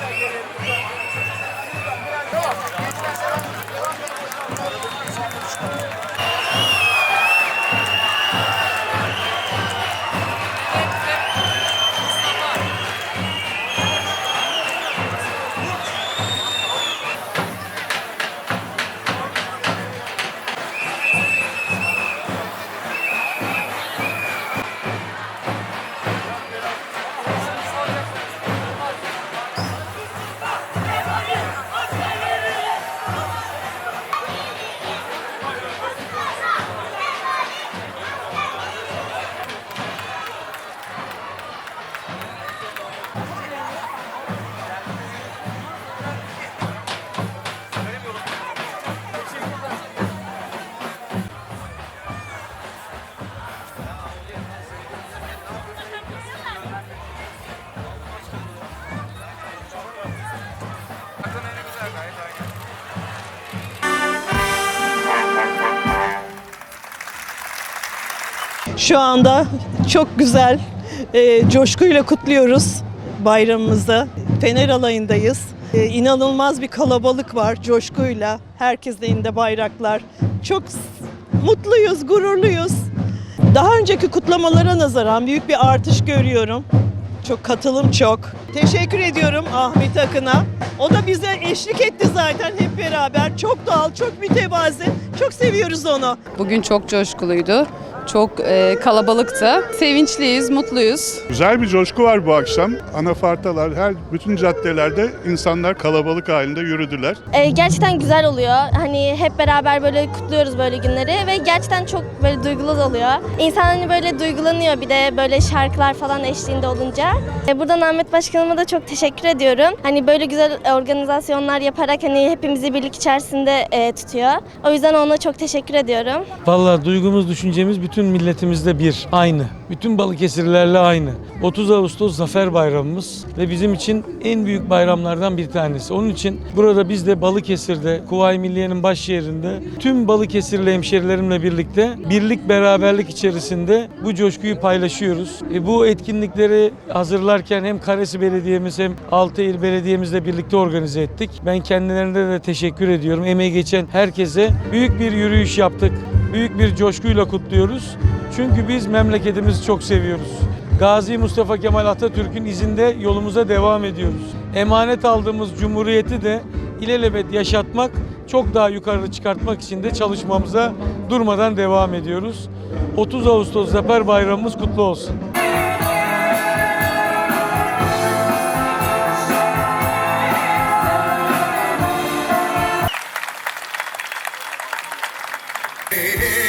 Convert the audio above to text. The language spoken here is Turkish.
Thank you. Şu anda çok güzel, e, coşkuyla kutluyoruz bayramımızı. Fener alayındayız. E, inanılmaz bir kalabalık var coşkuyla. Herkesin elinde bayraklar. Çok mutluyuz, gururluyuz. Daha önceki kutlamalara nazaran büyük bir artış görüyorum. Çok katılım çok. Teşekkür ediyorum Ahmet Akın'a. O da bize eşlik etti zaten hep beraber. Çok doğal, çok mütevazi. Çok seviyoruz onu. Bugün çok coşkuluydu. Çok e, kalabalıktı. Sevinçliyiz, mutluyuz. Güzel bir coşku var bu akşam. Anafartalar, her bütün caddelerde insanlar kalabalık halinde yürüdüler. Ee, gerçekten güzel oluyor. Hani hep beraber böyle kutluyoruz böyle günleri ve gerçekten çok böyle duygulu oluyor. İnsan hani böyle duygulanıyor bir de böyle şarkılar falan eşliğinde olunca. Ee, buradan Ahmet Başkanıma da çok teşekkür ediyorum. Hani böyle güzel organizasyonlar yaparak hani hepimizi birlik içerisinde e, tutuyor. O yüzden ona çok teşekkür ediyorum. Vallahi duygumuz, düşüncemiz bütün milletimizde bir, aynı. Bütün Balıkesirlerle aynı. 30 Ağustos Zafer Bayramımız ve bizim için en büyük bayramlardan bir tanesi. Onun için burada biz de Balıkesir'de, Kuvayi Milliye'nin baş şehrinde tüm Balıkesirli hemşerilerimle birlikte birlik beraberlik içerisinde bu coşkuyu paylaşıyoruz. E, bu etkinlikleri hazırlarken hem Karesi Belediye'miz hem Altayır Belediye'mizle birlikte organize ettik. Ben kendilerine de teşekkür ediyorum. Emeği geçen herkese büyük bir yürüyüş yaptık büyük bir coşkuyla kutluyoruz. Çünkü biz memleketimizi çok seviyoruz. Gazi Mustafa Kemal Atatürk'ün izinde yolumuza devam ediyoruz. Emanet aldığımız cumhuriyeti de ilelebet yaşatmak, çok daha yukarı çıkartmak için de çalışmamıza durmadan devam ediyoruz. 30 Ağustos Zafer Bayramımız kutlu olsun. Hey, hey.